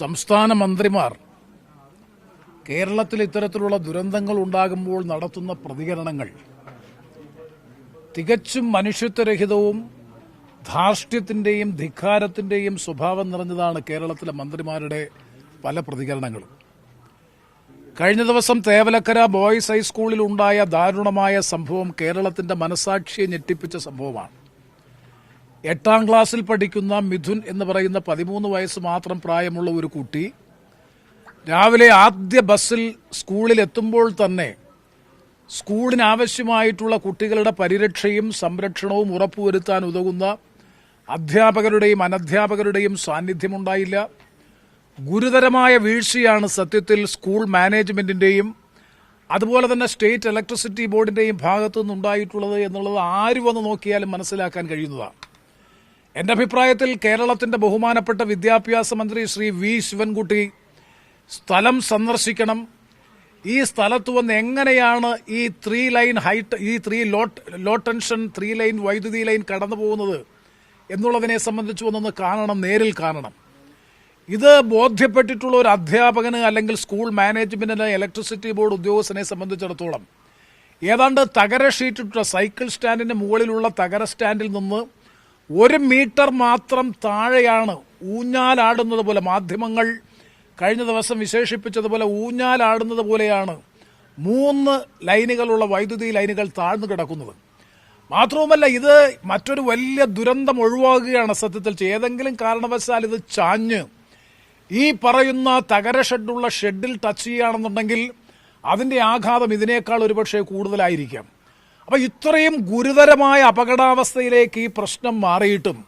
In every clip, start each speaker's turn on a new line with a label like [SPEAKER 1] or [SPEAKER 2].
[SPEAKER 1] സംസ്ഥാന മന്ത്രിമാർ. കേരളത്തിൽ ഇത്തരത്തിലുള്ള ദുരന്തങ്ങൾ ഉണ്ടാകുമ്പോൾ നടത്തുന്ന പ്രതികരണങ്ങൾ. തികച്ചും മനുഷ്യത്വരഹിതവും ധാർഷ്ട്യത്തിന്റെയും ധിക്കാരത്തിന്റെയും സ്വഭാവം നിറഞ്ഞതാണ് കേരളത്തിലെ മന്ത്രിമാരുടെ പല പ്രതികരണങ്ങളും. കഴിഞ്ഞ ദിവസം തേവലക്കര ബോയ്സ് ഹൈസ്കൂളിൽ ഉണ്ടായ ദാരുണമായ സംഭവം കേരളത്തിന്റെ മനസാക്ഷിയെ ഞെട്ടിപ്പിച്ച സംഭവമാണ്. എട്ടാം ക്ലാസ്സിൽ പഠിക്കുന്ന മിഥുൻ എന്ന് പറയുന്ന പതിമൂന്ന് വയസ്സ് മാത്രം പ്രായമുള്ള ഒരു കുട്ടി രാവിലെ ആദ്യ ബസ്സിൽ സ്കൂളിൽ എത്തുമ്പോൾ തന്നെ സ്കൂളിനാവശ്യമായിട്ടുള്ള കുട്ടികളുടെ പരിരക്ഷയും സംരക്ഷണവും ഉറപ്പുവരുത്താൻ ഉതകുന്ന അധ്യാപകരുടെയും അനധ്യാപകരുടെയും സാന്നിധ്യമുണ്ടായില്ല. ഗുരുതരമായ വീഴ്ചയാണ് സത്യത്തിൽ സ്കൂൾ മാനേജ്മെന്റിന്റെയും അതുപോലെ തന്നെ സ്റ്റേറ്റ് ഇലക്ട്രിസിറ്റി ബോർഡിന്റെയും ഭാഗത്തു നിന്നുണ്ടായിട്ടുള്ളത് എന്നുള്ളത് ആര് വന്ന് നോക്കിയാലും മനസ്സിലാക്കാൻ കഴിയുന്നതാണ്. എന്റെ അഭിപ്രായത്തിൽ കേരളത്തിന്റെ ബഹുമാനപ്പെട്ട വിദ്യാഭ്യാസ മന്ത്രി ശ്രീ വി ശിവൻകുട്ടി സ്ഥലം സന്ദർശിക്കണം. ഈ സ്ഥലത്ത് വന്ന് എങ്ങനെയാണ് ഈ ത്രീ ലൈൻ ഹൈറ്റ് ഈ three lot low tension three line വൈദ്യുതി ലൈൻ കടന്നു പോകുന്നത് എന്നുള്ളതിനെ സംബന്ധിച്ച് ഒന്നൊന്ന് കാണണം നേരിൽ കാണണം. ഇത് ബോധ്യപ്പെട്ടിട്ടുള്ള ഒരു അധ്യാപകന് അല്ലെങ്കിൽ സ്കൂൾ മാനേജ്മെന്റിന് ഇലക്ട്രിസിറ്റി ബോർഡ് ഉദ്യോഗസ്ഥനെ സംബന്ധിച്ചിടത്തോളം ഏതാണ്ട് തകര ഷീറ്റിട്ട സൈക്കിൾ സ്റ്റാൻഡിന് മുകളിലുള്ള തകര സ്റ്റാൻഡിൽ നിന്ന് ഒരു മീറ്റർ മാത്രം താഴെയാണ് ഊഞ്ഞാലാടുന്നത് പോലെ മാധ്യമങ്ങൾ കഴിഞ്ഞ ദിവസം വിശേഷിപ്പിച്ചതുപോലെ ഊഞ്ഞാലാടുന്നത് പോലെയാണ് മൂന്ന് ലൈനുകളുള്ള വൈദ്യുതി ലൈനുകൾ താഴ്ന്നു കിടക്കുന്നത്. മാത്രവുമല്ല ഇത് മറ്റൊരു വലിയ ദുരന്തം ഒഴിവാക്കുകയാണ് സത്യത്തിൽ. ഏതെങ്കിലും കാരണവശാൽ ഇത് ചാഞ്ഞ് ഈ പറയുന്ന തകര ഷെഡുള്ള ഷെഡിൽ ടച്ച് ചെയ്യുകയാണെന്നുണ്ടെങ്കിൽ അതിന്റെ ആഘാതം ഇതിനേക്കാൾ ഒരുപക്ഷെ കൂടുതലായിരിക്കാം. അപ്പൊ ഇത്രയും ഗുരുതരമായ അപകടാവസ്ഥയിലേക്ക് ഈ പ്രശ്നം മാറിയിട്ടും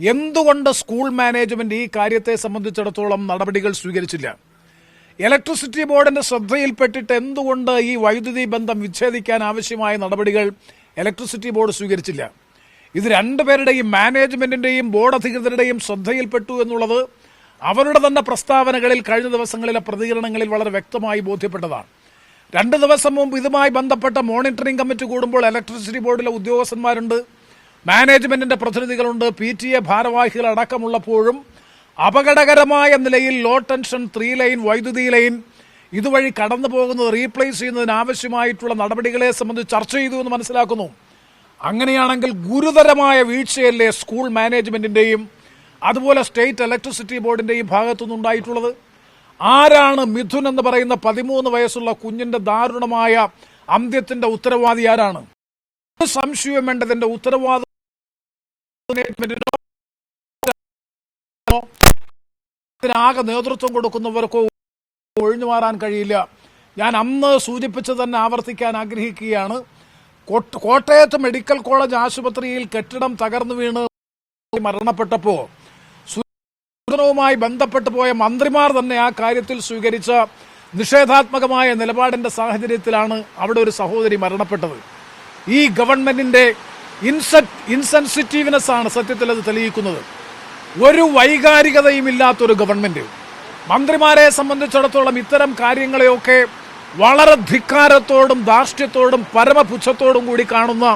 [SPEAKER 1] എന്തുകൊണ്ട് സ്കൂൾ മാനേജ്മെന്റ് ഈ കാര്യത്തെ സംബന്ധിച്ചിടത്തോളം നടപടികൾ സ്വീകരിച്ചില്ല? ഇലക്ട്രിസിറ്റി ബോർഡിന്റെ ശ്രദ്ധയിൽപ്പെട്ടിട്ട് എന്തുകൊണ്ട് ഈ വൈദ്യുതി ബന്ധം വിച്ഛേദിക്കാൻ ആവശ്യമായ നടപടികൾ ഇലക്ട്രിസിറ്റി ബോർഡ് സ്വീകരിച്ചില്ല? ഇത് രണ്ടുപേരുടെയും മാനേജ്മെന്റിന്റെയും ബോർഡ് അധികൃതരുടെയും ശ്രദ്ധയിൽപ്പെട്ടു എന്നുള്ളത് അവരുടെ തന്നെ പ്രസ്താവനകളിൽ കഴിഞ്ഞ ദിവസങ്ങളിലെ പ്രതികരണങ്ങളിൽ വളരെ വ്യക്തമായി ബോധ്യപ്പെട്ടതാണ്. രണ്ട് ദിവസം മുമ്പ് ഇതുമായി ബന്ധപ്പെട്ട മോണിറ്ററിംഗ് കമ്മിറ്റി കൂടുമ്പോൾ ഇലക്ട്രിസിറ്റി ബോർഡിലെ ഉദ്യോഗസ്ഥന്മാരുണ്ട്. മാനേജ്മെന്റിന്റെ പ്രതിനിധികളുണ്ട്. പി ടി എ ഭാരവാഹികൾ അടക്കമുള്ളപ്പോഴും അപകടകരമായ നിലയിൽ ലോ ടെൻഷൻ ത്രീ ലൈൻ വൈദ്യുതി ലൈൻ ഇതുവഴി കടന്നു പോകുന്നത് റീപ്ലേസ് ചെയ്യുന്നതിന് ആവശ്യമായിട്ടുള്ള നടപടികളെ സംബന്ധിച്ച് ചർച്ച ചെയ്തു എന്ന് മനസ്സിലാക്കുന്നു. അങ്ങനെയാണെങ്കിൽ ഗുരുതരമായ വീഴ്ചയല്ലേ സ്കൂൾ മാനേജ്മെന്റിന്റെയും അതുപോലെ സ്റ്റേറ്റ് ഇലക്ട്രിസിറ്റി ബോർഡിന്റെയും ഭാഗത്തുനിന്നുണ്ടായിട്ടുള്ളത്? ആരാണ് മിഥുൻ എന്ന് പറയുന്ന പതിമൂന്ന് വയസ്സുള്ള കുഞ്ഞിന്റെ ദാരുണമായ അന്ത്യത്തിന്റെ ഉത്തരവാദി ആരാണ്? സംശയം വേണ്ടതിന്റെ ഉത്തരവാദിത്വം ആകെ നേതൃത്വം കൊടുക്കുന്നവർക്കോ ഒഴിഞ്ഞു മാറാൻ കഴിയില്ല. ഞാൻ അന്ന് സൂചിപ്പിച്ചു തന്നെ ആവർത്തിക്കാൻ ആഗ്രഹിക്കുകയാണ്. കോട്ട- കോട്ടയത്ത് മെഡിക്കൽ കോളേജ് ആശുപത്രിയിൽ കെട്ടിടം തകർന്നു വീണ് മരണപ്പെട്ടപ്പോ സൂചനവുമായി ബന്ധപ്പെട്ടു പോയ മന്ത്രിമാർ തന്നെ ആ കാര്യത്തിൽ സ്വീകരിച്ച നിഷേധാത്മകമായ നിലപാടിന്റെ സാഹചര്യത്തിലാണ് അവിടെ ഒരു സഹോദരി മരണപ്പെട്ടത്. ഈ ഗവൺമെന്റിന്റെ ഇൻസെ ഇൻസെൻസിറ്റീവ്നെസ് ആണ് സത്യത്തിൽ അത് തെളിയിക്കുന്നത്. ഒരു വൈകാരികതയും ഇല്ലാത്തൊരു ഗവൺമെന്റ്. മന്ത്രിമാരെ സംബന്ധിച്ചിടത്തോളം ഇത്തരം കാര്യങ്ങളെയൊക്കെ വളരെ ധിക്കാരത്തോടും ധാർഷ്ട്യത്തോടും പരമപുച്ഛത്തോടും കൂടി കാണുന്ന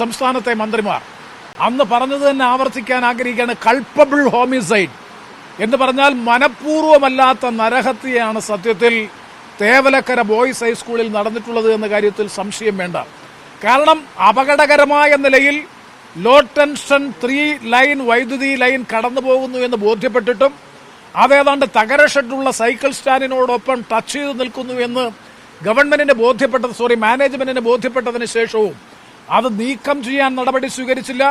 [SPEAKER 1] സംസ്ഥാനത്തെ മന്ത്രിമാർ. അന്ന് പറഞ്ഞത് തന്നെ ആവർത്തിക്കാൻ ആഗ്രഹിക്കുകയാണ് കൾപ്പബിൾ ഹോമിസൈഡ്. എന്ന് പറഞ്ഞാൽ മനഃപൂർവമല്ലാത്ത നരഹത്യയാണ് സത്യത്തിൽ തേവലക്കര ബോയ്സ് ഹൈസ്കൂളിൽ നടന്നിട്ടുള്ളത് എന്ന കാര്യത്തിൽ സംശയം വേണ്ട. കാരണം അപകടകരമായ നിലയിൽ ലോ ടെൻഷൻ ത്രീ ലൈൻ വൈദ്യുതി ലൈൻ കടന്നു പോകുന്നു എന്ന് ബോധ്യപ്പെട്ടിട്ടും അതേതാണ്ട് തകര ഷെഡുള്ള സൈക്കിൾ സ്റ്റാൻഡിനോടൊപ്പം ടച്ച് ചെയ്ത് നിൽക്കുന്നു എന്ന് ഗവൺമെന്റിന് ബോധ്യപ്പെട്ടത് സോറി മാനേജ്മെന്റിന് ബോധ്യപ്പെട്ടതിന് ശേഷവും അത് നീക്കം ചെയ്യാൻ നടപടി സ്വീകരിച്ചില്ല.